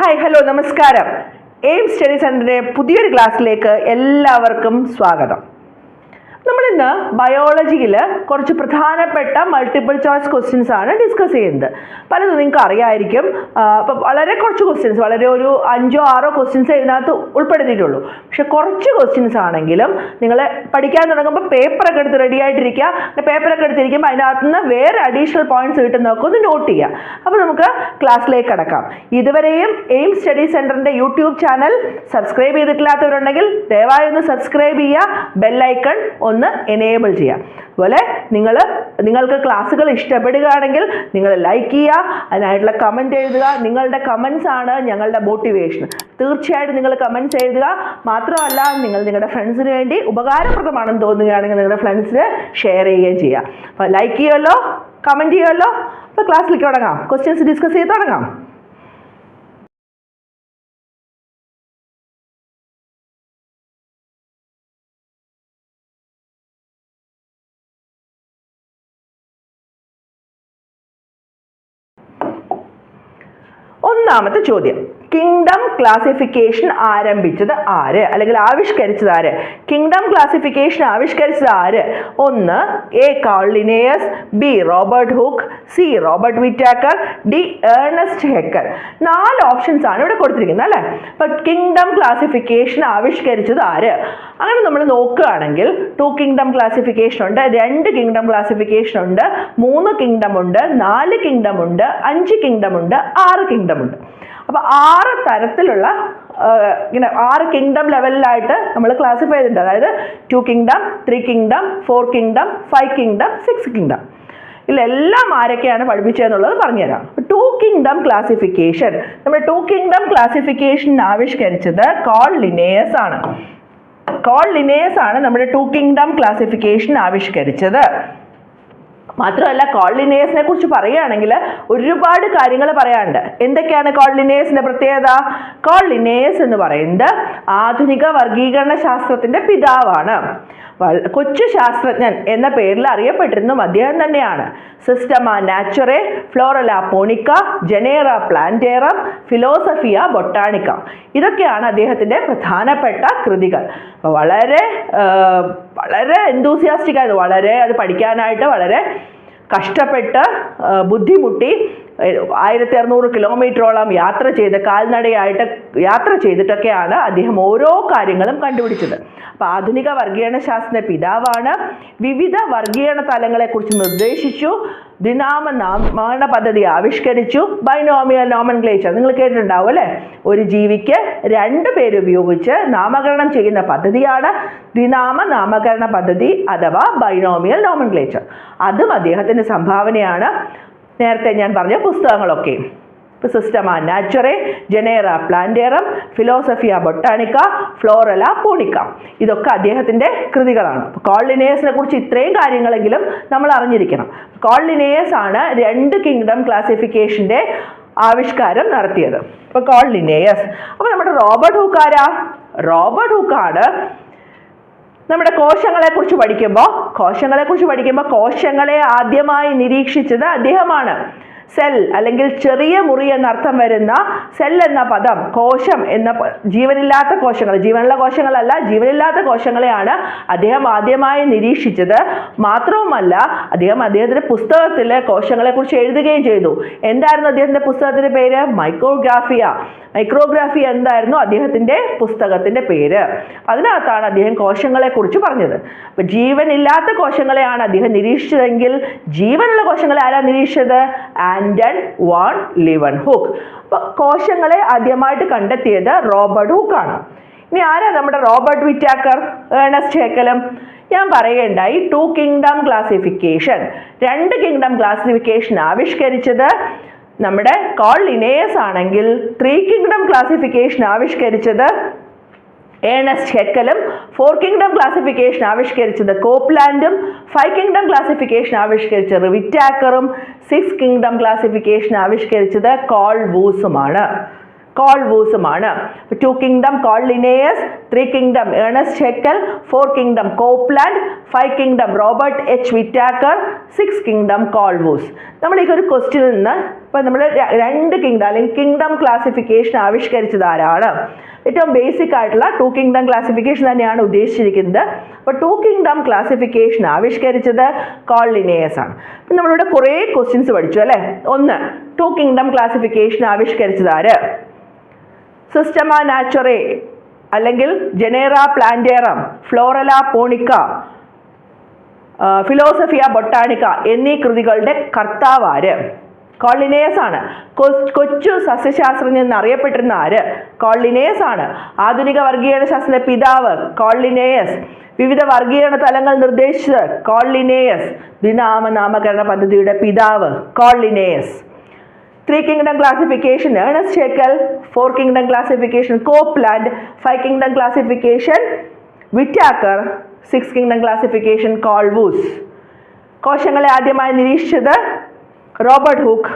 Hi hello നമസ്കാരം. Aim Study സെന്ററിന്റെ പുതിയൊരു ക്ലാസ്സിലേക്ക് എല്ലാവർക്കും സ്വാഗതം. നമ്മളിന്ന് ബയോളജിയിൽ കുറച്ച് പ്രധാനപ്പെട്ട മൾട്ടിപ്പിൾ ചോയ്സ് ക്വസ്റ്റ്യൻസ് ആണ് ഡിസ്കസ് ചെയ്യുന്നത്. പലതും നിങ്ങൾക്ക് അറിയായിരിക്കും. അപ്പം വളരെ കുറച്ച് ക്വസ്റ്റ്യൻസ് വളരെ ഒരു അഞ്ചോ ആറോ ക്വസ്റ്റ്യൻസ് ഇതിനകത്ത് ഉൾപ്പെടുത്തിയിട്ടുള്ളൂ. പക്ഷെ കുറച്ച് ക്വസ്റ്റ്യൻസ് ആണെങ്കിലും നിങ്ങൾ പഠിക്കാൻ തുടങ്ങുമ്പോൾ പേപ്പറൊക്കെ എടുത്ത് റെഡി ആയിട്ടിരിക്കുക. പേപ്പറൊക്കെ എടുത്തിരിക്കുമ്പോൾ അതിനകത്ത് നിന്ന് വേറെ അഡീഷണൽ പോയിന്റ്സ് കിട്ടുന്നതൊക്കെ ഒന്ന് നോട്ട് ചെയ്യുക അപ്പോൾ നമുക്ക് ക്ലാസ്സിലേക്ക് കടക്കാം. ഇതുവരെയും എയിം സ്റ്റഡി സെന്ററിന്റെ യൂട്യൂബ് ചാനൽ സബ്സ്ക്രൈബ് ചെയ്തിട്ടില്ലാത്തവരുണ്ടെങ്കിൽ ദയവായി ഒന്ന് സബ്സ്ക്രൈബ് ചെയ്യുക. ബെല്ലൈക്കൺ ഒന്ന് എനേബിൾ ചെയ്യുക. അതുപോലെ നിങ്ങൾ നിങ്ങൾക്ക് ക്ലാസ്സുകൾ ഇഷ്ടപ്പെടുകയാണെങ്കിൽ നിങ്ങൾ ലൈക്ക് ചെയ്യുക അതിനായിട്ടുള്ള കമന്റ് എഴുതുക. നിങ്ങളുടെ കമൻസ് ആണ് ഞങ്ങളുടെ മോട്ടിവേഷൻ തീർച്ചയായിട്ടും നിങ്ങൾ കമൻസ് എഴുതുക. മാത്രമല്ല നിങ്ങൾ നിങ്ങളുടെ ഫ്രണ്ട്സിന് വേണ്ടി ഉപകാരപ്രദമാണെന്ന് തോന്നുകയാണെങ്കിൽ നിങ്ങളുടെ ഫ്രണ്ട്സിന് ഷെയർ ചെയ്യുകയും ചെയ്യുക. അപ്പോൾ ലൈക്ക് ചെയ്യുമല്ലോ കമന്റ് ചെയ്യുമല്ലോ. അപ്പോൾ ക്ലാസ്സിലേക്ക് തുടങ്ങാം. ക്വസ്റ്റ്യൻസ് ഡിസ്കസ് ചെയ്ത് തുടങ്ങാം. ഒന്നാമത്തെ ചോദ്യം. കിങ്ഡം ക്ലാസിഫിക്കേഷൻ ആരംഭിച്ചത് ആര്? അല്ലെങ്കിൽ ആവിഷ്കരിച്ചത് ആര്? കിങ്ഡം ക്ലാസിഫിക്കേഷൻ ആവിഷ്കരിച്ചത് ആര്? ഒന്ന് A Carl Linnaeus B Robert Hooke C Robert Whittaker D Ernst Haeckel നാല് ഓപ്ഷൻസ് ആണ് ഇവിടെ കൊടുത്തിരിക്കുന്നത് അല്ലേ? അപ്പൊ കിങ്ഡം ക്ലാസിഫിക്കേഷൻ ആവിഷ്കരിച്ചത് ആര്? അങ്ങനെ നമ്മൾ നോക്കുകയാണെങ്കിൽ ടു കിങ്ഡം ക്ലാസിഫിക്കേഷൻ ഉണ്ട് രണ്ട് കിങ്ഡം ക്ലാസിഫിക്കേഷൻ ഉണ്ട് മൂന്ന് കിങ്ഡം ഉണ്ട് നാല് കിങ്ഡം ഉണ്ട് അഞ്ച് കിങ്ഡം ഉണ്ട് ആറ് കിങ്ഡം ഉണ്ട്. അപ്പോൾ ആറ് തരത്തിലുള്ള ഇങ്ങനെ ആറ് കിങ്ഡം ലെവലിലായിട്ട് നമ്മൾ ക്ലാസിഫൈ ചെയ്തിട്ടുണ്ട്. അതായത് two kingdom three kingdom four kingdom five kingdom six kingdom ഇതിലെല്ലാം ആരൊക്കെയാണ് പഠിപ്പിച്ചതെന്നുള്ളത് പറഞ്ഞുതരാം. ടു കിങ്ഡം ക്ലാസിഫിക്കേഷൻ നമ്മൾ ടു കിങ്ഡം ക്ലാസിഫിക്കേഷൻ ആവിഷ്കരിച്ചത് കോൾ ലിനേയസ് ആണ്. കോൾ ലിനേയസ് ആണ് നമ്മുടെ ടു കിങ്ഡം ക്ലാസിഫിക്കേഷൻ ആവിഷ്കരിച്ചത്. മാത്രമല്ല കോളിനേഴ്സിനെ കുറിച്ച് പറയുകയാണെങ്കിൽ ഒരുപാട് കാര്യങ്ങൾ പറയാനുണ്ട്. എന്തൊക്കെയാണ് കോളിനേഴ്സിന്റെ പ്രത്യേകത? കോളിനേഴ്സ് എന്ന് പറയുന്നത് ആധുനിക വർഗീകരണ ശാസ്ത്രത്തിന്റെ പിതാവാണ്. കൊച്ചു ശാസ്ത്രജ്ഞൻ എന്ന പേരിൽ അറിയപ്പെട്ടിരുന്നതും അദ്ദേഹം തന്നെയാണ്. സിസ്റ്റമ നാച്ചുറെ ഫ്ലോറല പോണിക്ക ജനേറ പ്ലാന്റേറം ഫിലോസഫിയ ബൊട്ടാണിക്ക ഇതൊക്കെയാണ് അദ്ദേഹത്തിന്റെ പ്രധാനപ്പെട്ട കൃതികൾ. വളരെ വളരെ എന്തൂസിയാസ്റ്റിക് ആയിരുന്നു. വളരെ അത് പഠിക്കാനായിട്ട് വളരെ കഷ്ടപ്പെട്ട് ബുദ്ധിമുട്ടി ആയിരത്തി അറുന്നൂറ് കിലോമീറ്ററോളം യാത്ര ചെയ്ത് കാൽനടയായിട്ട് യാത്ര ചെയ്തിട്ടൊക്കെയാണ് അദ്ദേഹം ഓരോ കാര്യങ്ങളും കണ്ടുപിടിച്ചത്. അപ്പോൾ ആധുനിക വർഗീയണ ശാസ്ത്ര പിതാവാണ്. വിവിധ വർഗീയണ തലങ്ങളെക്കുറിച്ച് നിർദ്ദേശിച്ചു. ദിനാമ നാമകരണ പദ്ധതി ആവിഷ്കരിച്ചു. Binomial nomenclature. നിങ്ങൾ കേട്ടിട്ടുണ്ടാവും അല്ലേ? ഒരു ജീവിക്ക് രണ്ട് പേര് ഉപയോഗിച്ച് നാമകരണം ചെയ്യുന്ന പദ്ധതിയാണ് ദിനാമ നാമകരണ പദ്ധതി അഥവാ ബൈനോമിയൽ നോമൻക്ലേച്ചർ. അതും അദ്ദേഹത്തിന്റെ സംഭാവനയാണ്. നേരത്തെ ഞാൻ പറഞ്ഞ പുസ്തകങ്ങളൊക്കെ. Systema Naturae Genera Plantarum Philosophia Botanica Flora Lapponica. ഇതൊക്കെ അദ്ദേഹത്തിന്റെ കൃതികളാണ്. കോളിനേഴ്സിനെ കുറിച്ച് ഇത്രയും കാര്യങ്ങളെങ്കിലും നമ്മൾ അറിഞ്ഞിരിക്കണം. കോളിനേഴ്സ് ആണ് രണ്ട് കിങ്ഡം ക്ലാസിഫിക്കേഷന്റെ ആവിഷ്കാരം നടത്തിയത്. അപ്പോൾ കോളിനേഴ്സ്. അപ്പോൾ നമ്മുടെ റോബർട്ട് ഹൂക്കാരാ റോബർട്ട് ഹൂക്കാണ് നമ്മുടെ കോശങ്ങളെ കുറിച്ച് പഠിക്കുമ്പോൾ കോശങ്ങളെ കുറിച്ച് പഠിക്കുമ്പോൾ കോശങ്ങളെ ആദ്യമായി നിരീക്ഷിച്ചത് അദ്ദേഹമാണ്. സെൽ അല്ലെങ്കിൽ ചെറിയ മുറി എന്നർത്ഥം വരുന്ന സെൽ എന്ന പദം കോശം എന്ന ജീവനില്ലാത്ത കോശങ്ങൾ ജീവനുള്ള കോശങ്ങളല്ല ജീവനില്ലാത്ത കോശങ്ങളെയാണ് അദ്ദേഹം ആദ്യമായി നിരീക്ഷിച്ചത്. മാത്രവുമല്ല അദ്ദേഹം അദ്ദേഹത്തിന്റെ പുസ്തകത്തിൽ കോശങ്ങളെക്കുറിച്ച് എഴുതുകയും ചെയ്തു. എന്തായിരുന്നു അദ്ദേഹത്തിന്റെ പുസ്തകത്തിന്റെ പേര്? മൈക്രോഗ്രാഫിയ. മൈക്രോഗ്രാഫി എന്തായിരുന്നു? അദ്ദേഹത്തിന്റെ പുസ്തകത്തിന്റെ പേര്. അതിനകത്താണ് അദ്ദേഹം കോശങ്ങളെക്കുറിച്ച് പറഞ്ഞത്. അപ്പം ജീവനില്ലാത്ത കോശങ്ങളെയാണ് അദ്ദേഹം നിരീക്ഷിച്ചതെങ്കിൽ ജീവനുള്ള കോശങ്ങളെ ആരാ നിരീക്ഷിച്ചത്? ആൻഡൺ വാൺ ലിവൺ ഹുക്ക് അപ്പോൾ കോശങ്ങളെ ആദ്യമായിട്ട് കണ്ടെത്തിയത് റോബർട്ട് ഹുക്കാണ്. ഇനി ആരാ നമ്മുടെ റോബർട്ട് വിറ്റാക്കർ? ഏണസ്റ്റ് ഹേക്കലും. ഞാൻ പറയേണ്ടായി ടു കിങ്ഡം ക്ലാസിഫിക്കേഷൻ രണ്ട് കിങ്ഡം ക്ലാസിഫിക്കേഷൻ ആവിഷ്കരിച്ചത് നമ്മുടെ കോൾ ലിനേയസ് ആണെങ്കിൽ ത്രീ കിങ്ഡം ക്ലാസിഫിക്കേഷൻ ആവിഷ്കരിച്ചത് ഏണസ്റ്റ് ഹെക്കലും ഫോർ കിങ്ഡം ക്ലാസിഫിക്കേഷൻ ആവിഷ്കരിച്ചത് കോപ്ലാൻഡും ഫൈവ് കിങ്ഡം ക്ലാസിഫിക്കേഷൻ ആവിഷ്കരിച്ച റിവിറ്റാക്കറും സിക്സ് കിങ്ഡം ക്ലാസിഫിക്കേഷൻ ആവിഷ്കരിച്ചത് കോൾ വൂസുമാണ് Carl വൂസുമാണ് two kingdom Carl Linnaeus three kingdom Ernst Haeckel four kingdom Copeland five kingdom Robert H Whittaker six kingdom Carl Woese ഈ ഒരു ക്വസ്റ്റ്യനിൽ നിന്ന് ഇപ്പം നമ്മൾ രണ്ട് കിങ്ഡം അല്ലെങ്കിൽ കിങ്ഡം ക്ലാസിഫിക്കേഷൻ ആവിഷ്കരിച്ചത് ആരാണ്? ഏറ്റവും ബേസിക് ആയിട്ടുള്ള ടു കിങ്ഡം ക്ലാസിഫിക്കേഷൻ തന്നെയാണ് ഉദ്ദേശിച്ചിരിക്കുന്നത്. അപ്പോൾ ടു കിങ്ഡം ക്ലാസിഫിക്കേഷൻ ആവിഷ്കരിച്ചത് കോൾ ലിനേയസ് ആണ്. അപ്പം നമ്മളിവിടെ കുറേ ക്വസ്റ്റ്യൻസ് പഠിച്ചു അല്ലേ? ഒന്ന് ടു കിങ്ഡം ക്ലാസിഫിക്കേഷൻ ആവിഷ്കരിച്ചത് ആര്? സിസ്റ്റമ നാച്ചുറേ അല്ലെങ്കിൽ ജനേറ പ്ലാന്റേറം ഫ്ലോറല പോണിക്ക ഫിലോസഫിയ ബൊട്ടാണിക്ക എന്നീ കൃതികളുടെ കർത്താവ് ആര് കോളിനേയസ് ആണ് കൊച്ചു സസ്യശാസ്ത്രജ്ഞൻ എന്നറിയപ്പെട്ടിരുന്ന ആര്? കോളിനേസ് ആണ് ആധുനിക വർഗീകരണ ശാസ്ത്രത്തിന്റെ പിതാവ് കോളിനേയസ് വിവിധ വർഗീകരണ തലങ്ങൾ നിർദ്ദേശിച്ചത് കോളിനേയസ് ദ്വിനാമ നാമകരണ പദ്ധതിയുടെ പിതാവ് Carl Linnaeus three kingdom classification Ernst Haeckel four kingdom classification Copeland five kingdom classification Whittaker six kingdom classification Carl Woese കോശങ്ങളെ ആദ്യമായി നിരീക്ഷിച്ചത് റോബർട്ട് ഹുക്ക്.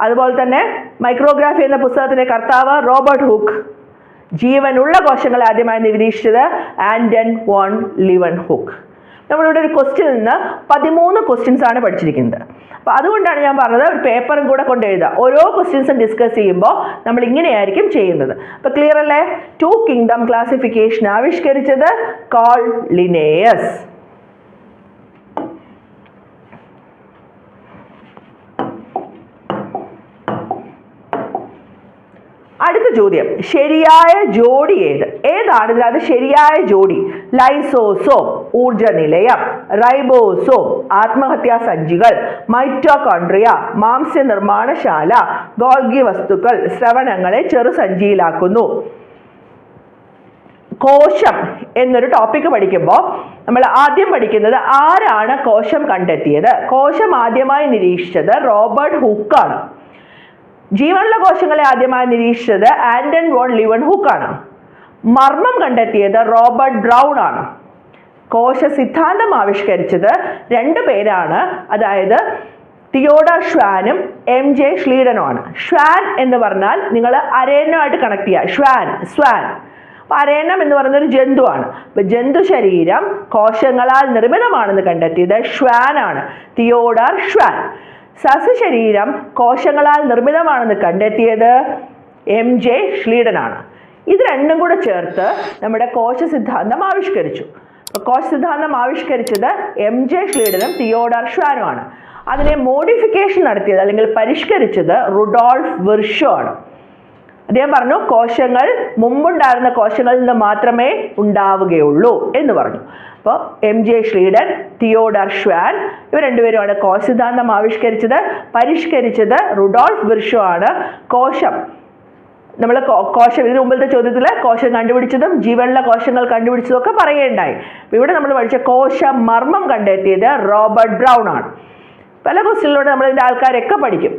അതുപോലെ തന്നെ മൈക്രോഗ്രാഫി എന്ന പുസ്തകത്തിന്റെ കർത്താവ് റോബർട്ട് ഹുക്ക്. ജീവനുള്ള കോശങ്ങളെ ആദ്യമായി നിരീക്ഷിച്ചത് ആൻഡൻ വോൺ ലിവൺ ഹുക്ക്. നമ്മളിവിടെ ഒരു ക്വസ്റ്റ്യൻ നിന്ന് പതിമൂന്ന് ക്വസ്റ്റ്യൻസ് ആണ് പഠിച്ചിരിക്കുന്നത്. അപ്പോൾ അതുകൊണ്ടാണ് ഞാൻ പറഞ്ഞത് ഒരു പേപ്പറും കൂടെ കൊണ്ട് എഴുതുക. ഓരോ ക്വസ്റ്റ്യൻസും ഡിസ്കസ് ചെയ്യുമ്പോൾ നമ്മൾ ഇങ്ങനെയായിരിക്കും ചെയ്യുന്നത്. അപ്പോൾ ക്ലിയർ അല്ലേ? ടു കിങ്ഡം ക്ലാസിഫിക്കേഷൻ ആവിഷ്കരിച്ചത് കോൾ ലിനേയസ് അടുത്ത ചോദ്യം. ശരിയായ ജോഡി ഏത്? ഏതാണ് ഇതിനകത്ത് ശരിയായ ജോഡി? ലൈസോസോം ഊർജ നിലയം റൈബോസോം ആത്മഹത്യാ സഞ്ചികൾ മൈറ്റോകോൺട്രിയ മാംസ്യ നിർമ്മാണശാല ഗോൾഗി വസ്തുക്കൾ ശ്രവണങ്ങളെ ചെറുസഞ്ചിയിലാക്കുന്നു. കോശം എന്നൊരു ടോപ്പിക്ക് പഠിക്കുമ്പോൾ നമ്മൾ ആദ്യം പഠിക്കുന്നത് ആരാണ് കോശം കണ്ടെത്തിയത്? കോശം ആദ്യമായി നിരീക്ഷിച്ചത് റോബർട്ട് ഹുക്കാണ്. ജീവനുള്ള കോശങ്ങളെ ആദ്യമായി നിരീക്ഷിച്ചത് ആൻഡൻ വോൺ ലിവൺ ഹുക്കാണ് മർമ്മം കണ്ടെത്തിയത് റോബർട്ട് ബ്രൗൺ ആണ്. കോശ സിദ്ധാന്തം ആവിഷ്കരിച്ചത് രണ്ട് പേരാണ്. അതായത് തിയോഡ ഷ്വാനും എം ജെ ഷ്ലീഡനുമാണ് ഷ്വാൻ എന്ന് പറഞ്ഞാൽ നിങ്ങൾ അരേനമായിട്ട് കണക്ട് ചെയ്യുക ഷ്വാൻ സ്വാൻ അപ്പൊ അരേനം എന്ന് പറയുന്ന ഒരു ജന്തുവാണ്. അപ്പൊ ജന്തു ശരീരം കോശങ്ങളാൽ നിർമ്മിതമാണെന്ന് കണ്ടെത്തിയത് ഷ്വാൻ ആണ് തിയോഡർ ഷ്വാൻ. സസ്യശരീരം കോശങ്ങളാൽ നിർമ്മിതമാണെന്ന് കണ്ടെത്തിയത് എം ജെ ഷ്ലീഡനാണ് ഇത് രണ്ടും കൂടെ ചേർത്ത് നമ്മുടെ കോശ സിദ്ധാന്തം ആവിഷ്കരിച്ചു. കോശ സിദ്ധാന്തം ആവിഷ്കരിച്ചത് എം ജെ ഷ്ലീഡനും തിയോഡർ ഷ്വാനുമാണ്. അതിനെ മോഡിഫിക്കേഷൻ നടത്തിയത് അല്ലെങ്കിൽ പരിഷ്കരിച്ചത് റുഡോൾഫ് വിർഷോ ആണ്. അദ്ദേഹം പറഞ്ഞു കോശങ്ങൾ മുമ്പുണ്ടായിരുന്ന കോശങ്ങളിൽ നിന്ന് മാത്രമേ ഉണ്ടാവുകയുള്ളൂ എന്ന് പറഞ്ഞു. അപ്പോൾ M J Schleiden Theodor Schwann ഇവർ രണ്ടുപേരുമാണ് കോശ സിദ്ധാന്തം ആവിഷ്കരിച്ചത്. പരിഷ്കരിച്ചത് റുഡോൾഫ് വിർഷോ ആണ്. കോശം. നമ്മൾ കോശം ഇതിനു മുമ്പത്തെ ചോദ്യത്തിൽ കോശം കണ്ടുപിടിച്ചതും ജീവനുള്ള കോശങ്ങൾ കണ്ടുപിടിച്ചതും ഒക്കെ പറയുകയുണ്ടായി. ഇവിടെ നമ്മൾ പഠിച്ച കോശ മർമ്മം കണ്ടെത്തിയത് റോബർട്ട് ബ്രൗൺ ആണ്. പല ക്വസ്റ്റ്യനിലൂടെ നമ്മൾ ഇതിന്റെ ആൾക്കാരൊക്കെ പഠിക്കും.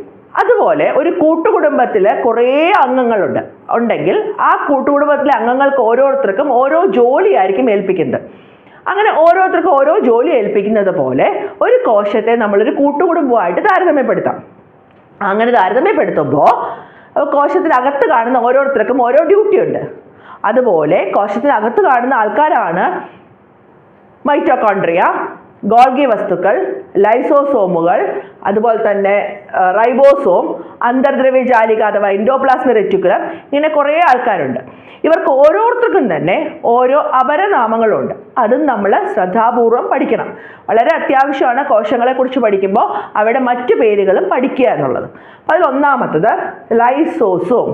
അതുപോലെ ഒരു കൂട്ടുകുടുംബത്തിൽ കുറേ അംഗങ്ങളുണ്ട്. ഉണ്ടെങ്കിൽ ആ കൂട്ടുകുടുംബത്തിലെ അംഗങ്ങൾക്ക് ഓരോരുത്തർക്കും ഓരോ ജോലിയായിരിക്കും ഏൽപ്പിക്കുന്നത്. അങ്ങനെ ഓരോരുത്തർക്കും ഓരോ ജോലി ഏൽപ്പിക്കുന്നത് പോലെ ഒരു കോശത്തെ നമ്മളൊരു കൂട്ടുകുടുംബമായിട്ട് താരതമ്യപ്പെടുത്താം. അങ്ങനെ താരതമ്യപ്പെടുത്തുമ്പോൾ കോശത്തിനകത്ത് കാണുന്ന ഓരോരുത്തർക്കും ഓരോ ഡ്യൂട്ടി ഉണ്ട്. അതുപോലെ കോശത്തിനകത്ത് കാണുന്ന ആൾക്കാരാണ് മൈറ്റോകോൺട്രിയ ഗോൾഗി വസ്തുക്കൾ ലൈസോസോമുകൾ അതുപോലെ തന്നെ റൈബോസോം അന്തർദ്രവ്യജാലിക അഥവാ ഇൻഡോപ്ലാസ്മ റെറ്റിക്കുലം ഇങ്ങനെ കുറേ ആൾക്കാരുണ്ട്. ഇവർക്ക് ഓരോരുത്തർക്കും തന്നെ ഓരോ അപരനാമങ്ങളുണ്ട്. അതും നമ്മൾ ശ്രദ്ധാപൂർവം പഠിക്കണം. വളരെ അത്യാവശ്യമാണ് കോശങ്ങളെക്കുറിച്ച് പഠിക്കുമ്പോൾ അവയുടെ മറ്റു പേരുകളും പഠിക്കുക എന്നുള്ളത്. ഒന്നാമത്തത് ലൈസോസോം.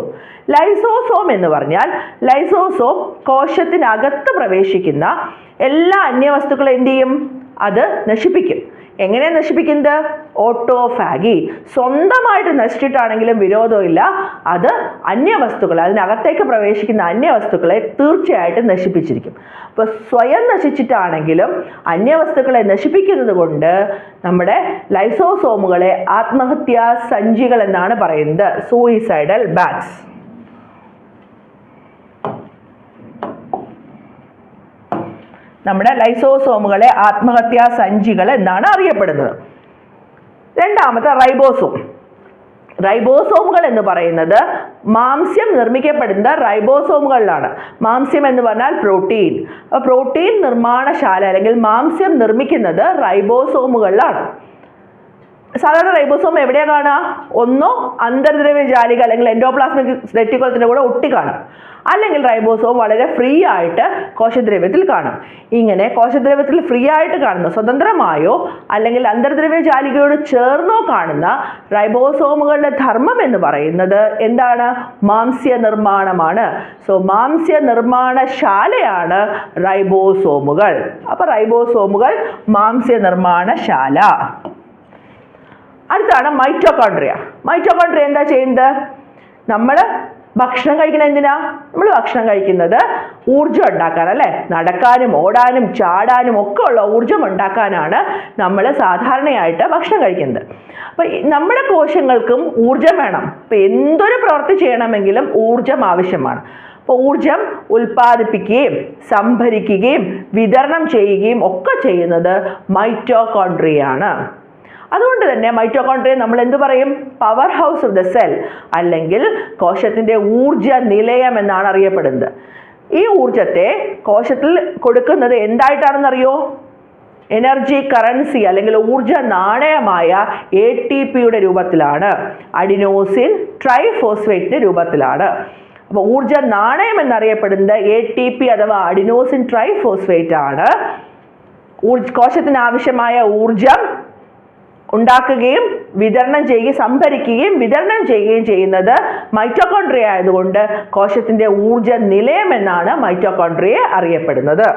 ലൈസോസോം എന്ന് പറഞ്ഞാൽ ലൈസോസോം കോശത്തിനകത്ത് പ്രവേശിക്കുന്ന എല്ലാ അന്യവസ്തുക്കളും എന്ത് ചെയ്യും? അത് നശിപ്പിക്കും. എങ്ങനെയാണ് നശിപ്പിക്കുന്നത്? ഓട്ടോഫാഗി. സ്വന്തമായിട്ട് നശിച്ചിട്ടാണെങ്കിലും വിരോധമില്ല. അത് അന്യവസ്തുക്കൾ അതിനകത്തേക്ക് പ്രവേശിക്കുന്ന അന്യവസ്തുക്കളെ തീർച്ചയായിട്ടും നശിപ്പിച്ചിരിക്കും. അപ്പോൾ സ്വയം നശിച്ചിട്ടാണെങ്കിലും അന്യവസ്തുക്കളെ നശിപ്പിക്കുന്നത് കൊണ്ട് നമ്മുടെ ലൈസോസോമുകളെ ആത്മഹത്യാ സഞ്ചികൾ എന്നാണ് പറയുന്നത്. സൂയിസൈഡൽ ബാഗ്സ് നമ്മുടെ ലൈസോസോമുകളെ ആത്മഹത്യാ സഞ്ചികൾ എന്നാണ് അറിയപ്പെടുന്നത്. രണ്ടാമത്തെ റൈബോസോം. റൈബോസോമുകൾ എന്ന് പറയുന്നത് മാംസ്യം നിർമ്മിക്കപ്പെടുന്ന റൈബോസോമുകളിലാണ്. മാംസ്യം എന്ന് പറഞ്ഞാൽ പ്രോട്ടീൻ. അപ്പോൾ പ്രോട്ടീൻ നിർമ്മാണശാല അല്ലെങ്കിൽ മാംസ്യം നിർമ്മിക്കുന്നത് റൈബോസോമുകളിലാണ്. സാധാരണ റൈബോസോം എവിടെയാ കാണുക? ഒന്നോ അന്തർദ്രവ്യ ജാലിക അല്ലെങ്കിൽ എൻഡോപ്ലാസ്മിക് റെറ്റിക്കുലത്തിന്റെ കൂടെ ഒട്ടി കാണും. അല്ലെങ്കിൽ റൈബോസോം വളരെ ഫ്രീ ആയിട്ട് കോശദ്രവ്യത്തിൽ കാണും. ഇങ്ങനെ കോശദ്രവ്യത്തിൽ ഫ്രീ ആയിട്ട് കാണുന്ന സ്വതന്ത്രമായോ അല്ലെങ്കിൽ അന്തർദ്രവ്യ ജാലികയോട് ചേർന്നോ കാണുന്ന റൈബോസോമുകളുടെ ധർമ്മം എന്ന് പറയുന്നത് എന്താണ്? മാംസ്യ നിർമ്മാണമാണ്. സോ മാംസ്യ നിർമ്മാണശാലയാണ് റൈബോസോമുകൾ അപ്പോൾ റൈബോസോമുകൾ മാംസ്യ നിർമ്മാണശാല. അടുത്താണ് മൈറ്റോകോൺഡ്രിയ. മൈറ്റോകോൺഡ്രിയ എന്താ ചെയ്യുന്നത്? നമ്മൾ ഭക്ഷണം കഴിക്കുന്നത് എന്തിനാ? നമ്മൾ ഭക്ഷണം കഴിക്കുന്നത് ഊർജം ഉണ്ടാക്കാൻ അല്ലേ? നടക്കാനും ഓടാനും ചാടാനും ഒക്കെ ഉള്ള ഊർജം ഉണ്ടാക്കാനാണ് നമ്മൾ സാധാരണയായിട്ട് ഭക്ഷണം കഴിക്കുന്നത്. അപ്പം നമ്മുടെ കോശങ്ങൾക്കും ഊർജം വേണം. അപ്പം എന്തൊരു പ്രവൃത്തി ചെയ്യണമെങ്കിലും ഊർജം ആവശ്യമാണ്. അപ്പോൾ ഊർജം ഉൽപ്പാദിപ്പിക്കുകയും സംഭരിക്കുകയും വിതരണം ചെയ്യുകയും ഒക്കെ ചെയ്യുന്നത് മൈറ്റോകോൺട്രിയാണ് അതുകൊണ്ട് തന്നെ മൈറ്റോകോൺട്രിയ നമ്മൾ എന്ത് പറയും? Power house of the cell അല്ലെങ്കിൽ കോശത്തിന്റെ ഊർജ നിലയം എന്നാണ് അറിയപ്പെടുന്നത്. ഈ ഊർജത്തെ കോശത്തിൽ കൊടുക്കുന്നത് എന്തായിട്ടാണെന്നറിയോ? എനർജി കറൻസി അല്ലെങ്കിൽ ഊർജ നാണയമായ എ ടി പിയുടെ രൂപത്തിലാണ്. അഡിനോസിൻ ട്രൈഫോസ്ഫേറ്റിന്റെ രൂപത്തിലാണ്. അപ്പോൾ ഊർജ നാണയം എന്നറിയപ്പെടുന്നത് എ ടി പി അഥവാ അഡിനോസിൻ ട്രൈഫോസ്ഫേറ്റ് ആണ്. ഊർജ കോശത്തിന് ആവശ്യമായ ഊർജം ഉണ്ടാക്കുകയും വിതരണം ചെയ്യുകയും സംഭരിക്കുകയും വിതരണം ചെയ്യുകയും ചെയ്യുന്നത് മൈറ്റോകോൺഡ്രിയ ആയതുകൊണ്ട് കോശത്തിന്റെ ഊർജ നിലയം എന്നാണ് മൈറ്റോകോൺട്രിയ അറിയപ്പെടുന്നത്.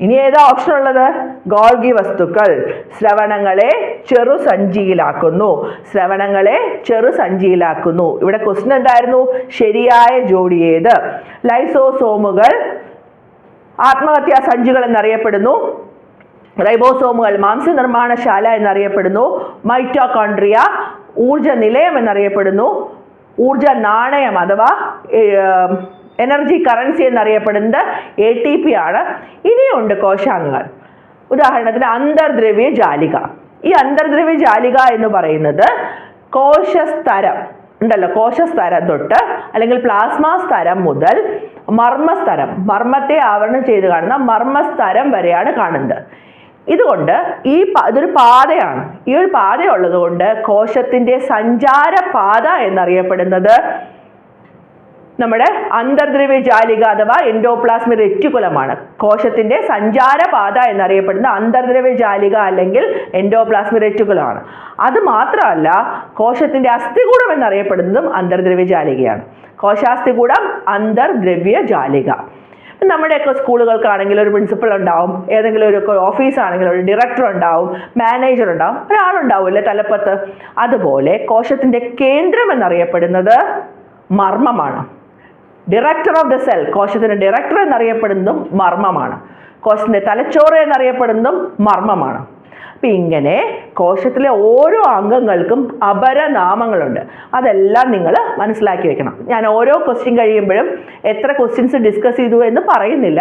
ഇനി ഏതാ ഓപ്ഷൻ ഉള്ളത്? ഗോൾഗി വസ്തുക്കൾ. ശ്രവണങ്ങളെ ചെറു സഞ്ചിയിലാക്കുന്നു. ശ്രവണങ്ങളെ ചെറു സഞ്ചിയിലാക്കുന്നു. ഇവിടെ ക്വസ്റ്റൻ എന്തായിരുന്നു? ശരിയായ ജോഡി ഏത്? ലൈസോസോമുകൾ ആത്മഹത്യാ സഞ്ചികൾ എന്നറിയപ്പെടുന്നു. റൈബോസോമുകൾ മാംസനിർമ്മാണശാല എന്നറിയപ്പെടുന്നു. മൈറ്റോകോൺട്രിയ ഊർജ നിലയം എന്നറിയപ്പെടുന്നു. ഊർജ നാണയം അഥവാ എനർജി കറൻസി എന്നറിയപ്പെടുന്നത് എ ടി പി ആണ്. ഇനിയുണ്ട് കോശാംഗങ്ങൾ. ഉദാഹരണത്തിന് അന്തർദ്രവ്യ ജാലിക. ഈ അന്തർദ്രവ്യ ജാലിക എന്ന് പറയുന്നത് കോശസ്തരം ഉണ്ടല്ലോ കോശസ്തരം തൊട്ട് അല്ലെങ്കിൽ പ്ലാസ്മ സ്തരം മുതൽ മർമ്മസ്തരം മർമ്മത്തെ ആവരണം ചെയ്ത് കാണുന്ന മർമ്മസ്തരം വരെയാണ് കാണുന്നത്. ഇതുകൊണ്ട് ഈ ഇതൊരു പാതയാണ്. ഈ ഒരു പാതയുള്ളത് കൊണ്ട് കോശത്തിന്റെ സഞ്ചാര പാത എന്നറിയപ്പെടുന്നത് നമ്മുടെ അന്തർദ്രവ്യ ജാലിക അഥവാ എൻഡോപ്ലാസ്മിക് റെറ്റിക്കുലമാണ്. കോശത്തിന്റെ സഞ്ചാര പാത എന്നറിയപ്പെടുന്ന അന്തർദ്രവ്യ ജാലിക അല്ലെങ്കിൽ എൻഡോപ്ലാസ്മിക് റെറ്റിക്കുലമാണ്. അത് മാത്രമല്ല കോശത്തിന്റെ അസ്ഥികൂടം എന്നറിയപ്പെടുന്നതും അന്തർദ്രവ്യ ജാലികയാണ് കോശാസ്ഥികൂടം അന്തർദ്രവ്യ ജാലിക നമ്മുടെയൊക്കെ സ്കൂളുകൾക്കാണെങ്കിൽ ഒരു പ്രിൻസിപ്പൽ ഉണ്ടാവും ഏതെങ്കിലും ഒരു ഓഫീസ് ആണെങ്കിൽ ഒരു ഡയറക്ടർ ഉണ്ടാവും മാനേജർ ഉണ്ടാവും ഒരാളുണ്ടാവില്ലേ തലപ്പത്ത്? അതുപോലെ കോശത്തിന്റെ കേന്ദ്രം എന്നറിയപ്പെടുന്നത് മർമ്മമാണ്. ഡയറക്ടർ ഓഫ് ദ സെൽ കോശത്തിന്റെ ഡയറക്ടർ എന്നറിയപ്പെടുന്നതും മർമ്മമാണ്. കോശത്തിന്റെ തലച്ചോറ് എന്നറിയപ്പെടുന്നതും മർമ്മമാണ്. അപ്പം ഇങ്ങനെ കോശത്തിലെ ഓരോ അംഗങ്ങൾക്കും അപരനാമങ്ങളുണ്ട് അതെല്ലാം നിങ്ങൾ മനസ്സിലാക്കി വെക്കണം. ഞാൻ ഓരോ ക്വസ്റ്റ്യൻ കഴിയുമ്പോഴും എത്ര ക്വസ്റ്റ്യൻസ് ഡിസ്കസ് ചെയ്തു എന്ന് പറയുന്നില്ല.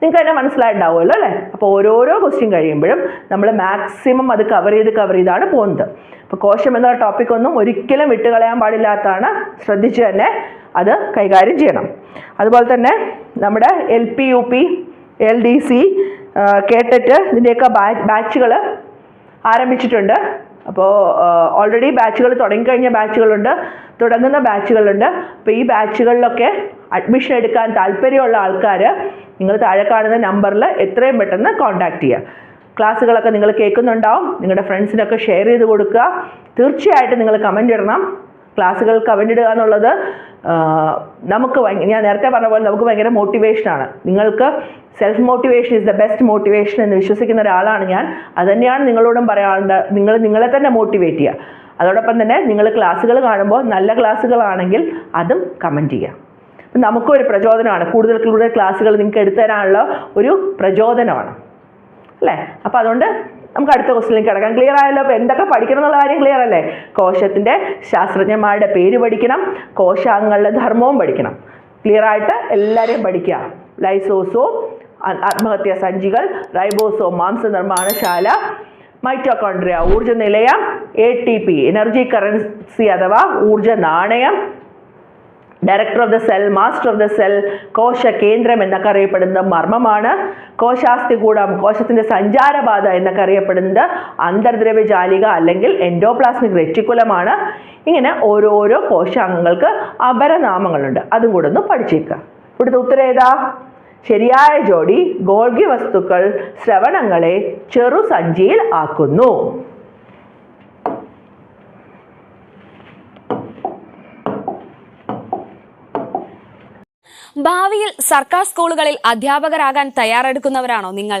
നിങ്ങൾക്ക് തന്നെ മനസ്സിലായിട്ടുണ്ടാവുമല്ലോ അല്ലേ? അപ്പോൾ ഓരോരോ ക്വസ്റ്റ്യൻ കഴിയുമ്പോഴും നമ്മൾ മാക്സിമം അത് കവർ ചെയ്ത് കവർ ചെയ്താണ് പോകുന്നത്. അപ്പോൾ കോശം എന്ന ടോപ്പിക് ഒന്നും ഒരിക്കലും വിട്ടുകളയാൻ പാടില്ലാത്തതാണ്. ശ്രദ്ധിച്ച് തന്നെ അത് കൈകാര്യം ചെയ്യണം. അതുപോലെ തന്നെ നമ്മുടെ L P U P L D C കേട്ടിട്ട് ഇതിന്റെയൊക്കെ ബാച്ചുകൾ ആരംഭിച്ചിട്ടുണ്ട്. അപ്പോൾ ഓൾറെഡി ബാച്ചുകൾ തുടങ്ങിക്കഴിഞ്ഞ ബാച്ചുകളുണ്ട് തുടങ്ങുന്ന ബാച്ചുകളുണ്ട് അപ്പോൾ ഈ ബാച്ചുകളിലൊക്കെ അഡ്മിഷൻ എടുക്കാൻ താല്പര്യമുള്ള ആൾക്കാർ നിങ്ങൾ താഴെ കാണുന്ന നമ്പറിൽ എത്രയും പെട്ടെന്ന് കോൺടാക്റ്റ് ചെയ്യുക. ക്ലാസ്സുകളൊക്കെ നിങ്ങൾ കേൾക്കുന്നുണ്ടാവും. നിങ്ങളുടെ ഫ്രണ്ട്സിനൊക്കെ ഷെയർ ചെയ്ത് കൊടുക്കുക. തീർച്ചയായിട്ടും നിങ്ങൾ കമന്റ് ഇടണം. ക്ലാസ്സുകൾ കമന്റ് എന്നുള്ളത് നമുക്ക് ഞാൻ നേരത്തെ പറഞ്ഞ പോലെ നമുക്ക് ഭയങ്കര മോട്ടിവേഷനാണ് നിങ്ങൾക്ക് self motivation is the best motivation എന്ന് വിശ്വസിക്കുന്ന ഒരാളാണ് ഞാൻ. അതുതന്നെയാണ് നിങ്ങളോടും പറയാനുണ്ട് നിങ്ങൾ നിങ്ങളെ തന്നെ മോട്ടിവേറ്റ് ചെയ്യുക. അതോടൊപ്പം തന്നെ നിങ്ങൾ ക്ലാസ്സുകൾ കാണുമ്പോൾ നല്ല ക്ലാസ്സുകളാണെങ്കിൽ അതും കമന്റ് ചെയ്യുക. അപ്പം നമുക്കും ഒരു പ്രചോദനമാണ്. കൂടുതൽ കൂടുതൽ ക്ലാസ്സുകൾ നിങ്ങൾക്ക് എടുത്തു തരാനുള്ള ഒരു പ്രചോദനമാണ്. അല്ലേ? അപ്പോൾ അതുകൊണ്ട് നമുക്ക് അടുത്ത ക്വസ്റ്റിലേക്ക് കിടക്കാം. ക്ലിയർ ആയല്ലോ? അപ്പോൾ എന്തൊക്കെ പഠിക്കണം എന്നുള്ള കാര്യം ക്ലിയർ അല്ലേ? കോശത്തിന്റെ ശാസ്ത്രജ്ഞന്മാരുടെ പേര് പഠിക്കണം കോശാംഗങ്ങളുടെ ധർമ്മവും പഠിക്കണം. ക്ലിയർ ആയിട്ട് എല്ലാവരെയും പഠിക്കുക. ലൈസോസോം ആത്മഹത്യ ആത്മഹത്യാ സഞ്ചികൾ റൈബോസോം മാംസ നിർമ്മാണശാല മൈറ്റോകോൺഡ്രിയ ഊർജ നിലയം A T P energy currency അഥവാ ഊർജ നാണയം director of the cell master of the cell കോശ കേന്ദ്രം എന്നൊക്കെ അറിയപ്പെടുന്നത് മർമ്മമാണ്. കോശാസ്ഥികൂടം കോശത്തിന്റെ സഞ്ചാരപാത എന്നൊക്കെ അറിയപ്പെടുന്നത് അന്തർദ്രവ്യജാലിക അല്ലെങ്കിൽ എൻഡോപ്ലാസ്മിക് റെറ്റിക്കുലമാണ് ഇങ്ങനെ ഓരോരോ കോശാംഗങ്ങൾക്ക് അപരനാമങ്ങളുണ്ട്. അതും കൂടെ ഒന്ന് പഠിച്ചേക്കുക ഇവിടുത്തെ ഉത്തരം ഏതാ? ശരിയായ ജോഡി ഗോൾഗി വസ്തുക്കൾ ശ്രവണങ്ങളെ ചെറുസഞ്ചിയിൽ ആക്കുന്നു. ഭാവിയിൽ സർക്കാർ സ്കൂളുകളിൽ അധ്യാപകരാകാൻ തയ്യാറെടുക്കുന്നവരാണോ നിങ്ങൾ?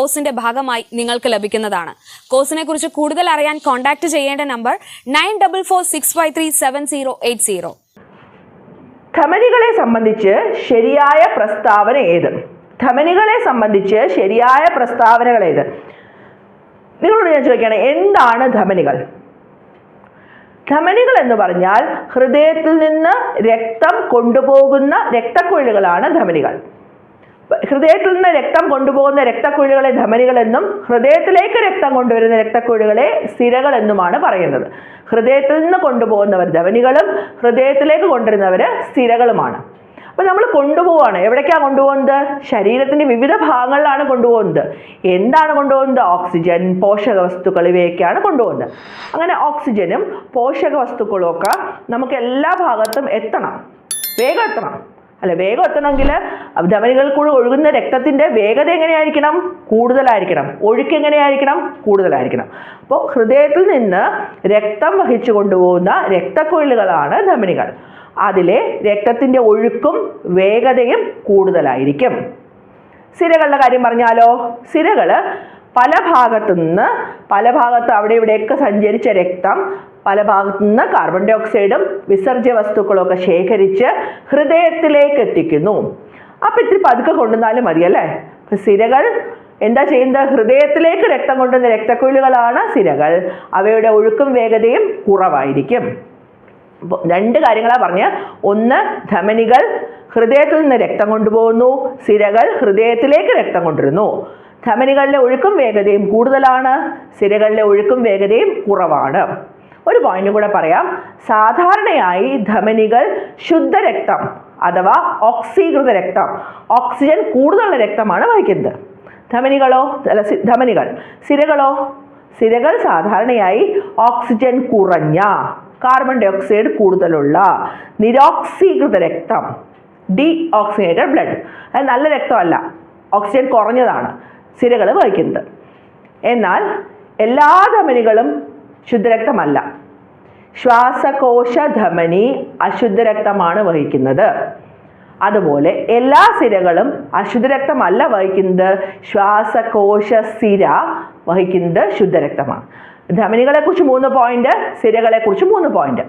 കോഴ്സിന്റെ ഭാഗമായി നിങ്ങൾക്ക് ലഭിക്കുന്നതാണ്. കോഴ്സിനെ കുറിച്ച് കൂടുതൽ അറിയാൻ കോൺടാക്ട് ചെയ്യേണ്ട number nine double four six five three seven zero eight zero. ധമനികളെ സംബന്ധിച്ച് ശരിയായ പ്രസ്താവന ഏത്? ധമനികളെ സംബന്ധിച്ച് ശരിയായ പ്രസ്താവനകൾ ഏത്? നിങ്ങളോട് ഞാൻ ചോദിക്കുകയാണ് എന്താണ് ധമനികൾ? ധമനികൾ എന്ന് പറഞ്ഞാൽ ഹൃദയത്തിൽ നിന്ന് രക്തം കൊണ്ടുപോകുന്ന രക്തക്കുഴലുകളാണ് ധമനികൾ. ഹൃദയത്തിൽ നിന്ന് രക്തം കൊണ്ടുപോകുന്ന രക്തക്കുഴികളെ ധമനികളെന്നും ഹൃദയത്തിലേക്ക് രക്തം കൊണ്ടുവരുന്ന രക്തക്കുഴികളെ സിരകൾ എന്നുമാണ് പറയുന്നത്. ഹൃദയത്തിൽ നിന്ന് കൊണ്ടുപോകുന്നവർ ധമനികളും ഹൃദയത്തിലേക്ക് കൊണ്ടുവരുന്നവർ സിരകളുമാണ്. അപ്പോൾ നമ്മൾ കൊണ്ടുപോവാണ്. എവിടേക്കാണ് കൊണ്ടുപോകുന്നത്? ശരീരത്തിന്റെ വിവിധ ഭാഗങ്ങളിലാണ് കൊണ്ടുപോകുന്നത്. എന്താണ് കൊണ്ടുപോകുന്നത്? ഓക്സിജൻ പോഷക വസ്തുക്കൾ ഇവയൊക്കെയാണ് കൊണ്ടുപോകുന്നത്. അങ്ങനെ ഓക്സിജനും പോഷക വസ്തുക്കളും ഒക്കെ നമുക്ക് എല്ലാ ഭാഗത്തും എത്തണം. വേഗം എത്തണം. അല്ല വേഗം എത്തണമെങ്കിൽ ധമനികളിൽ ഒഴുകുന്ന രക്തത്തിന്റെ വേഗത എങ്ങനെയായിരിക്കണം? കൂടുതലായിരിക്കണം. ഒഴുക്ക് എങ്ങനെയായിരിക്കണം? കൂടുതലായിരിക്കണം. അപ്പോൾ ഹൃദയത്തിൽ നിന്ന് രക്തം വഹിച്ചു കൊണ്ടുപോകുന്ന രക്തക്കൊഴിലുകളാണ് ധമനികൾ. അതിലെ രക്തത്തിന്റെ ഒഴുക്കും വേഗതയും കൂടുതലായിരിക്കും. സിരകളുടെ കാര്യം പറഞ്ഞാലോ? സിരകൾ പല ഭാഗത്തു നിന്ന് പല ഭാഗത്ത് അവിടെ ഇവിടെയൊക്കെ സഞ്ചരിച്ച രക്തം പല ഭാഗത്തു നിന്ന് കാർബൺ ഡൈ ഓക്സൈഡും വിസർജ്യ വസ്തുക്കളൊക്കെ ശേഖരിച്ച് ഹൃദയത്തിലേക്ക് എത്തിക്കുന്നു. അപ്പം ഇത്തിരി പതുക്കെ കൊണ്ടുവന്നാലും മതി അല്ലേ? സിരകൾ എന്താ ചെയ്യുന്നത്? ഹൃദയത്തിലേക്ക് രക്തം കൊണ്ടുവന്ന രക്തക്കുഴലുകളാണ് സിരകൾ. അവയുടെ ഒഴുക്കും വേഗതയും കുറവായിരിക്കും. രണ്ട് കാര്യങ്ങളാണ് പറഞ്ഞ്. ഒന്ന് ധമനികൾ ഹൃദയത്തിൽ നിന്ന് രക്തം കൊണ്ടുപോകുന്നു. സിരകൾ ഹൃദയത്തിലേക്ക് രക്തം കൊണ്ടുവരുന്നു. ധമനികളിലെ ഒഴുക്കും വേഗതയും കൂടുതലാണ്. സിരകളിലെ ഒഴുക്കും വേഗതയും കുറവാണ്. ഒരു പോയിന്റും കൂടെ പറയാം. സാധാരണയായി ധമനികൾ ശുദ്ധരക്തം അഥവാ ഓക്സീകൃത രക്തം ഓക്സിജൻ കൂടുതലുള്ള രക്തമാണ് വഹിക്കുന്നത്. ധമനികളോ അല്ല ധമനികൾ. സിരകളോ? സിരകൾ സാധാരണയായി ഓക്സിജൻ കുറഞ്ഞ കാർബൺ ഡൈ ഓക്സൈഡ് കൂടുതലുള്ള നിരോക്സീകൃത രക്തം ഡി ഓക്സിനേറ്റഡ് ബ്ലഡ്. അത് നല്ല രക്തമല്ല ഓക്സിജൻ കുറഞ്ഞതാണ് സിരകൾ വഹിക്കുന്നത്. എന്നാൽ എല്ലാ ധമനികളും ശുദ്ധരക്തമല്ല. ശ്വാസകോശ ധമനി അശുദ്ധരക്തമാണ് വഹിക്കുന്നത്. അതുപോലെ എല്ലാ സിരകളും അശുദ്ധരക്തമല്ല വഹിക്കുന്നത്. ശ്വാസകോശ സിര വഹിക്കുന്നത് ശുദ്ധരക്തമാണ്. ധമനികളെക്കുറിച്ച് മൂന്ന് പോയിന്റ് സിരകളെക്കുറിച്ച് മൂന്ന് പോയിന്റ്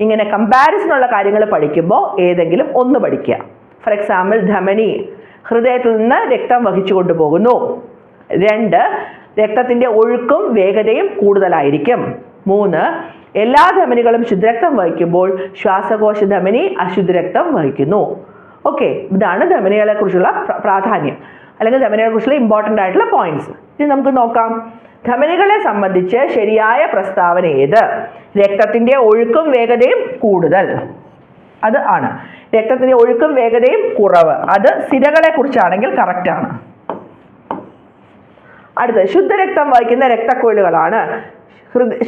ഇങ്ങനെ കമ്പാരിസണുള്ള കാര്യങ്ങൾ പഠിക്കുമ്പോൾ ഏതെങ്കിലും ഒന്ന് പഠിക്കുക. ഫോർ എക്സാമ്പിൾ ധമനി ഹൃദയത്തിൽ നിന്ന് രക്തം വഹിച്ചു കൊണ്ടുപോകുന്നു രണ്ട് രക്തത്തിന്റെ ഒഴുക്കും വേഗതയും കൂടുതലായിരിക്കും. മൂന്ന് എല്ലാ ധമനികളും ശുദ്ധരക്തം വഹിക്കുമ്പോൾ ശ്വാസകോശ ധമനി അശുദ്ധരക്തം വഹിക്കുന്നു. ഓക്കെ ഇതാണ് ധമനികളെ കുറിച്ചുള്ള പ്രാധാന്യം. അല്ലെങ്കിൽ ധമനികളെ കുറിച്ചുള്ള ഇമ്പോർട്ടന്റ് ആയിട്ടുള്ള പോയിന്റ്സ് ഇനി നമുക്ക് നോക്കാം. ധമനികളെ സംബന്ധിച്ച് ശരിയായ പ്രസ്താവന ഏത്? രക്തത്തിന്റെ ഒഴുക്കും വേഗതയും കൂടുതൽ. അത് ആണ്. രക്തത്തിന്റെ ഒഴുക്കും വേഗതയും കുറവ്. അത് സിരകളെ കുറിച്ചാണെങ്കിൽ ആണ്. അടുത്തത് ശുദ്ധരക്തം വഹിക്കുന്ന രക്തക്കുഴലുകളാണ്.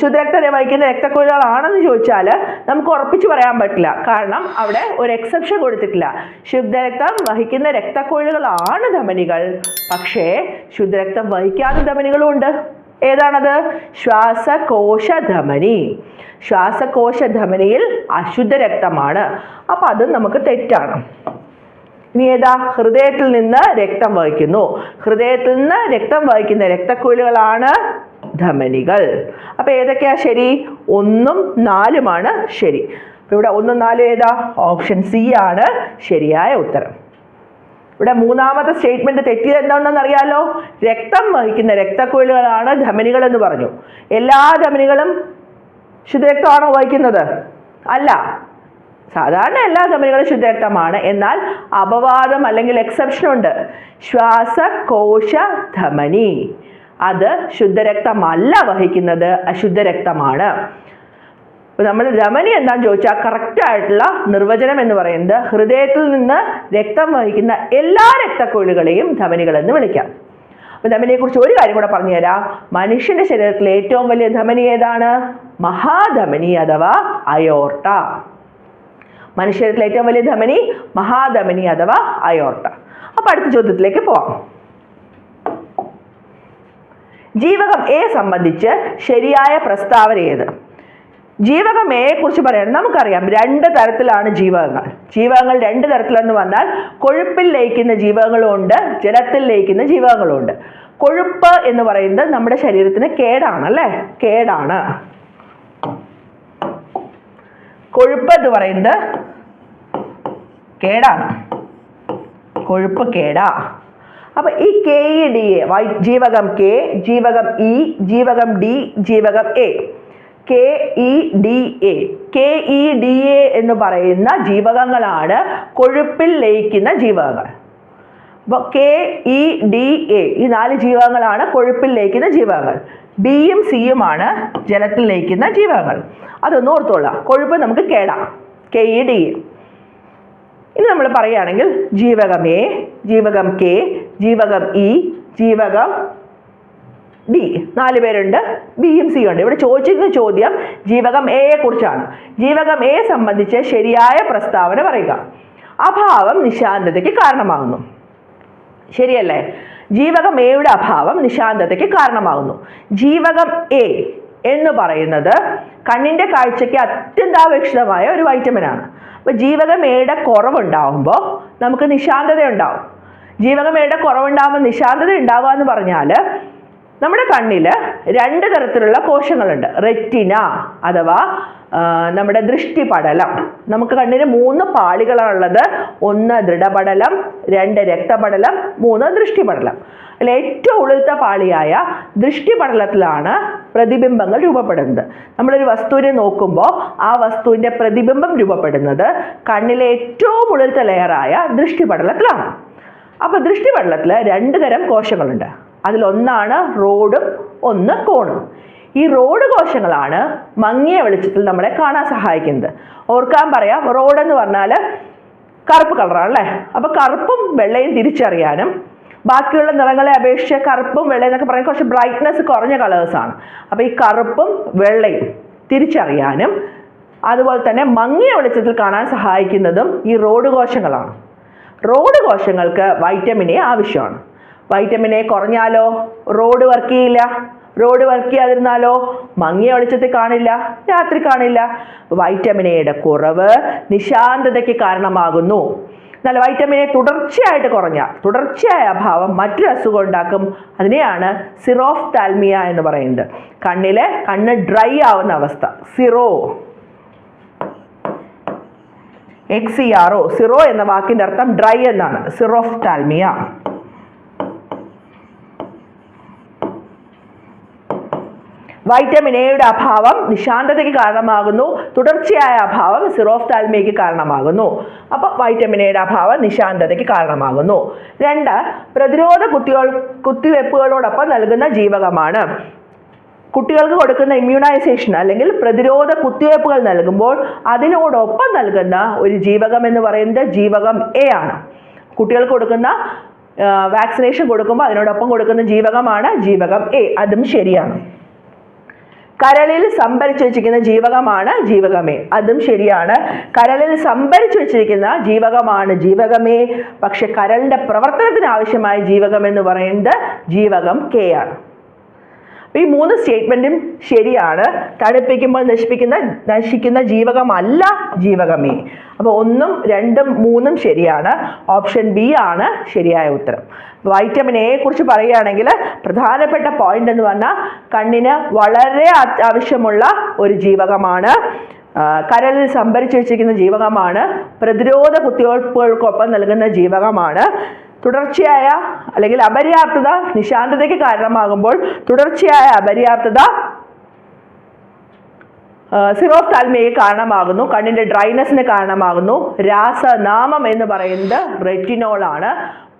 ശുദ്ധരക്തം വഹിക്കുന്ന രക്തക്കുഴലുകളാണെന്ന് ചോദിച്ചാൽ നമുക്ക് ഉറപ്പിച്ച് പറയാൻ പറ്റില്ല. കാരണം അവിടെ ഒരു എക്സെപ്ഷൻ കൊടുത്തിട്ടില്ല. ശുദ്ധരക്തം വഹിക്കുന്ന രക്തക്കുഴലുകളാണ് ധമനികൾ. പക്ഷേ ശുദ്ധരക്തം വഹിക്കാത്ത ധമനികളും ഉണ്ട് ഏതാണത്? ശ്വാസകോശ ധമനി ശ്വാസകോശ ധമനിയിൽ അശുദ്ധ രക്തമാണ് അപ്പം അത് നമുക്ക് തെറ്റാണ്. ഇനി ഏതാ? ഹൃദയത്തിൽ നിന്ന് രക്തം വഹിക്കുന്നു. ഹൃദയത്തിൽ നിന്ന് രക്തം വഹിക്കുന്ന രക്തക്കുഴലുകളാണ് ധമനികൾ. അപ്പോൾ ഏതൊക്കെയാ ശരി? ഒന്നും നാലുമാണ് ശരി. ഇവിടെ ഒന്നും നാലും ഏതാ? ഓപ്ഷൻ സി ആണ് ശരിയായ ഉത്തരം. ഇവിടെ മൂന്നാമത്തെ സ്റ്റേറ്റ്മെന്റ് തെറ്റിയത് എന്താണെന്ന് അറിയാലോ? രക്തം വഹിക്കുന്ന രക്തക്കുഴലുകളാണ് ധമനികൾ എന്ന് പറഞ്ഞു. എല്ലാ ധമനികളും ശുദ്ധരക്തമാണോ വഹിക്കുന്നത്? അല്ല. സാധാരണ എല്ലാ ധമനികളും ശുദ്ധരക്തമാണ്. എന്നാൽ അപവാദം അല്ലെങ്കിൽ എക്സെപ്ഷൻ ഉണ്ട്. ശ്വാസകോശ ധമനി അത് ശുദ്ധരക്തമല്ല വഹിക്കുന്നത് അശുദ്ധരക്തമാണ്. നമ്മൾ ധമനി എന്താണെന്ന് ചോദിച്ചാൽ കറക്റ്റ് ആയിട്ടുള്ള നിർവചനം എന്ന് പറയുന്നത് ഹൃദയത്തിൽ നിന്ന് രക്തം വഹിക്കുന്ന എല്ലാ രക്തക്കുഴലുകളെയും ധമനികൾ എന്ന് വിളിക്കാം. അപ്പോൾ ധമനിയെക്കുറിച്ച് ഒരു കാര്യം കൂടെ പറഞ്ഞുതരാം മനുഷ്യന്റെ ശരീരത്തിലെ ഏറ്റവും വലിയ ധമനി ഏതാണ്? മഹാധമനി അഥവാ അയോർട്ട. മനുഷ്യരിലെ ഏറ്റവും വലിയ ധമനി മഹാധമനി അഥവാ അയോർട്ട അപ്പൊ അടുത്ത ചോദ്യത്തിലേക്ക് പോവാം. ജീവകം എ സംബന്ധിച്ച് ശരിയായ പ്രസ്താവന ഏത്? ജീവകം എയെ കുറിച്ച് പറയാൻ നമുക്കറിയാം രണ്ട് തരത്തിലാണ് ജീവകങ്ങൾ. ജീവകങ്ങൾ രണ്ട് തരത്തിലെന്ന് വന്നാൽ കൊഴുപ്പിൽ ലയിക്കുന്ന ജീവകങ്ങളും ഉണ്ട് ജലത്തിൽ ലയിക്കുന്ന ജീവകങ്ങളും ഉണ്ട് കൊഴുപ്പ് എന്ന് പറയുന്നത് നമ്മുടെ ശരീരത്തിന് കേടാണ് അല്ലേ? കേടാണ്. കൊഴുപ്പ് എന്ന് പറയുന്നത് കേടാണ്. കൊഴുപ്പ് കേടാ. അപ്പൊ ഈ കെ ഇ ഡി എ വൈ ജീവകം കെ ജീവകം ഇ ജീവകം ഡി ജീവകം A K E D A K E D A എന്ന് പറയുന്ന ജീവകങ്ങളാണ് കൊഴുപ്പിൽ ലയിക്കുന്ന ജീവകങ്ങൾ. അപ്പോൾ കെ ഇ ഡി എ ഈ നാല് ജീവകങ്ങളാണ് കൊഴുപ്പിൽ ലയിക്കുന്ന ജീവകങ്ങൾ. ബിയും സിയുമാണ് ജലത്തിൽ ലയിക്കുന്ന ജീവകങ്ങൾ. അതൊന്ന് ഓർത്തോളാം. കൊഴുപ്പ് നമുക്ക് കേടാം കെ ഇ ഡി എ ഇനി നമ്മൾ പറയുകയാണെങ്കിൽ ജീവകം എ ജീവകം കെ ജീവകം ഇ ജീവകം ഡി നാല് പേരുണ്ട്. ബിയും സിയും ഉണ്ട്. ഇവിടെ ചോദിച്ചിരുന്ന ചോദ്യം ജീവകം എയെ കുറിച്ചാണ്. ജീവകം എ സംബന്ധിച്ച് ശരിയായ പ്രസ്താവന പറയുക. അഭാവം നിശാന്തതയ്ക്ക് കാരണമാകുന്നു. ശരിയല്ലേ? ജീവകം എയുടെ അഭാവം നിശാന്തതയ്ക്ക് കാരണമാകുന്നു. ജീവകം എ എന്ന് പറയുന്നത് കണ്ണിന്റെ കാഴ്ചയ്ക്ക് അത്യന്താപേക്ഷിതമായ ഒരു വൈറ്റമിനാണ് അപ്പോൾ ജീവകം എയുടെ കുറവുണ്ടാവുമ്പോൾ നമുക്ക് നിശാന്തത ഉണ്ടാവും ജീവകം എയുടെ കുറവുണ്ടാകുമ്പോൾ നിശാന്തത ഉണ്ടാവുക എന്ന് പറഞ്ഞാൽ നമ്മുടെ കണ്ണിൽ രണ്ട് തരത്തിലുള്ള കോശങ്ങളുണ്ട്. റെറ്റിന അഥവാ നമ്മുടെ ദൃഷ്ടിപടലം. നമുക്ക് കണ്ണിന് മൂന്ന് പാളികളാണുള്ളത് ഒന്ന് ദൃഢപടലം രണ്ട് രക്തപടലം മൂന്ന് ദൃഷ്ടിപടലം. അതിൽ ഏറ്റവും ഉള്ളിലത്തെ പാളിയായ ദൃഷ്ടിപടലത്തിലാണ് പ്രതിബിംബങ്ങൾ രൂപപ്പെടുന്നത്. നമ്മളൊരു വസ്തുവിനെ നോക്കുമ്പോൾ ആ വസ്തുവിന്റെ പ്രതിബിംബം രൂപപ്പെടുന്നത് കണ്ണിലെ ഏറ്റവും ഉള്ളിലത്തെ ലെയറായ ദൃഷ്ടിപടലത്തിലാണ്. അപ്പോൾ ദൃഷ്ടിപടലത്തിൽ രണ്ട് തരം കോശങ്ങളുണ്ട്. അതിലൊന്നാണ് റോഡും ഒന്ന് കോണും. ഈ റോഡ് കോശങ്ങളാണ് മങ്ങിയ വെളിച്ചത്തിൽ നമ്മളെ കാണാൻ സഹായിക്കുന്നത്. ഓർക്കാൻ പറയാം റോഡ് എന്ന് പറഞ്ഞാൽ കറുപ്പ് കളറാണ് അല്ലേ അപ്പോൾ കറുപ്പും വെള്ളയും തിരിച്ചറിയാനും ബാക്കിയുള്ള നിറങ്ങളെ അപേക്ഷിച്ച് കറുപ്പും വെള്ളയും എന്നൊക്കെ പറയാൻ കുറച്ച് ബ്രൈറ്റ്നെസ് കുറഞ്ഞ കളേഴ്സാണ് അപ്പോൾ ഈ കറുപ്പും വെള്ളയും തിരിച്ചറിയാനും അതുപോലെ തന്നെ മങ്ങിയ വെളിച്ചത്തിൽ കാണാൻ സഹായിക്കുന്നതും ഈ റോഡ് കോശങ്ങളാണ്. റോഡ് കോശങ്ങൾക്ക് വൈറ്റമിൻ എ ആവശ്യമാണ്. വൈറ്റമിൻ എ കുറഞ്ഞാലോ? റോഡ് വർക്ക് ചെയ്യില്ല. റോഡ് വർക്ക് ചെയ്യാതിരുന്നാലോ? മങ്ങിയ വെളിച്ചത്തിൽ കാണില്ല. രാത്രി കാണില്ല. വൈറ്റമിൻ എയുടെ കുറവ് നിശാന്തതയ്ക്ക് കാരണമാകുന്നു. എന്നാൽ വൈറ്റമിൻ എ തുടർച്ചയായിട്ട് കുറഞ്ഞ തുടർച്ചയായ അഭാവം മറ്റൊരു അസുഖം ഉണ്ടാക്കും. അതിനെയാണ് സിറോഫ് താൽമിയ എന്ന് പറയുന്നത്. കണ്ണിലെ കണ്ണ് ഡ്രൈ ആവുന്ന അവസ്ഥ. Xero. X C R O xero എന്ന വാക്കിന്റെ അർത്ഥം ഡ്രൈ എന്നാണ്. സിറോഫ് താൽമിയ വൈറ്റമിൻ എയുടെ അഭാവം നിശാന്തതയ്ക്ക് കാരണമാകുന്നു. തുടർച്ചയായ അഭാവം സിറോഫ്താൽമയ്ക്ക് കാരണമാകുന്നു. അപ്പോൾ വൈറ്റമിൻ എയുടെ അഭാവം നിശാന്തതയ്ക്ക് കാരണമാകുന്നു. രണ്ട് പ്രതിരോധ കുത്തികൾ കുത്തിവെപ്പുകളോടൊപ്പം നൽകുന്ന ജീവകമാണ്. കുട്ടികൾക്ക് കൊടുക്കുന്ന ഇമ്മ്യൂണൈസേഷൻ അല്ലെങ്കിൽ പ്രതിരോധ കുത്തിവയ്പ്പുകൾ നൽകുമ്പോൾ അതിനോടൊപ്പം നൽകുന്ന ഒരു ജീവകം എന്ന് പറയുന്നത് ജീവകം എ ആണ്. കുട്ടികൾക്ക് കൊടുക്കുന്ന വാക്സിനേഷൻ കൊടുക്കുമ്പോൾ അതിനോടൊപ്പം കൊടുക്കുന്ന ജീവകമാണ് ജീവകം എ അതും ശരിയാണ്. കരളിൽ സംഭരിച്ചു വെച്ചിരിക്കുന്ന ജീവകമാണ് ജീവകമേ. അതും ശരിയാണ്. കരളിൽ സംഭരിച്ചു വെച്ചിരിക്കുന്ന ജീവകമാണ് ജീവകമേ. പക്ഷെ കരളിന്റെ പ്രവർത്തനത്തിന് ആവശ്യമായ ജീവകം എന്ന് പറയുന്നത് ജീവകം കെ ആണ്. ഈ മൂന്ന് സ്റ്റേറ്റ്മെന്റും ശരിയാണ്. തണുപ്പിക്കുമ്പോൾ നശിപ്പിക്കുന്ന നശിക്കുന്ന ജീവകമല്ല ജീവകമേ. അപ്പോൾ ഒന്നും രണ്ടും മൂന്നും ശരിയാണ്. ഓപ്ഷൻ ബി ആണ് ശരിയായ ഉത്തരം. വൈറ്റമിൻ എയെ കുറിച്ച് പറയുകയാണെങ്കിൽ പ്രധാനപ്പെട്ട പോയിന്റ് എന്ന് പറഞ്ഞാൽ കണ്ണിന് വളരെ അത്യാവശ്യമുള്ള ഒരു ജീവകമാണ്. കരലിൽ സംഭരിച്ചു വെച്ചിരിക്കുന്ന ജീവകമാണ്. പ്രതിരോധ കുത്തിവയ്പ്പുകൾക്കൊപ്പം നൽകുന്ന ജീവകമാണ്. തുടർച്ചയായ അല്ലെങ്കിൽ അപര്യാപ്തത നിശാന്തതയ്ക്ക് കാരണമാകുമ്പോൾ തുടർച്ചയായ അപര്യാപ്തത സിറോസ്താൽമയ്ക്ക് കാരണമാകുന്നു. കണ്ണിന്റെ ഡ്രൈനെസ്സിന് കാരണമാകുന്നു. രാസനാമം എന്ന് പറയുന്നത് റെറ്റിനോൾ ആണ്.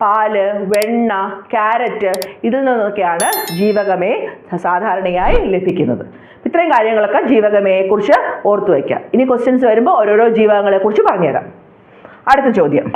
പാൽ വെണ്ണ ക്യാരറ്റ് ഇതിൽ നിന്നൊക്കെയാണ് ജീവകമേ സാധാരണയായി ലഭിക്കുന്നത്. ഇത്രയും കാര്യങ്ങളൊക്കെ ജീവകമേയെ കുറിച്ച് ഓർത്തു വയ്ക്കുക ഇനി ക്വസ്റ്റ്യൻസ് വരുമ്പോൾ ഓരോരോ ജീവകങ്ങളെ കുറിച്ച് പറഞ്ഞുതരാം. അടുത്ത ചോദ്യം.